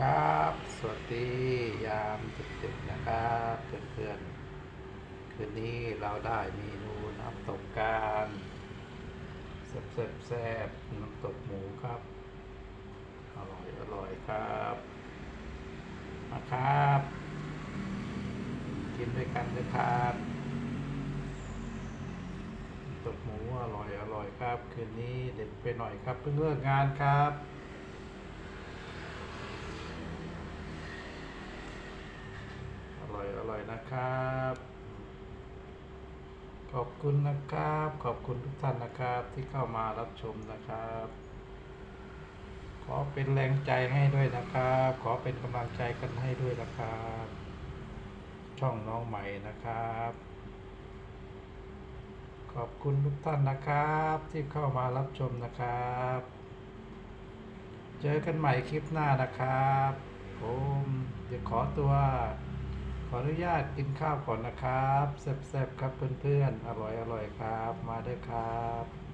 ครับ สวัสดียามดึกๆนะครับเพื่อนๆ คืนนี้เราได้เมนูน้ำตกการแซ่บแซบแซ่บน้ำตกหมูครับ อร่อยอร่อยครับมาครับ กินด้วยกันนะครับตกหมูอร่อยอร่อยครับ คืนนี้เด็ดไปหน่อยครับเพิ่งเลิกงานครับ ร่อยอร่อยนะครับ ขอบคุณนะครับ ขอบคุณทุกท่านนะครับที่เข้ามารับชมนะครับ ขอเป็นแรงใจให้ด้วยนะครับ ขอเป็นกำลังใจกันให้ด้วยนะครับ ช่องน้องใหม่นะครับ ขอบคุณทุกท่านนะครับที่เข้ามารับชมนะครับ เจอกันใหม่คลิปหน้านะครับผมจะขอตัว ออนุญาตกินข้าวก่อนนะครับแซ่บๆครับเพื่อนๆ อร่อยๆครับ มาได้ครับ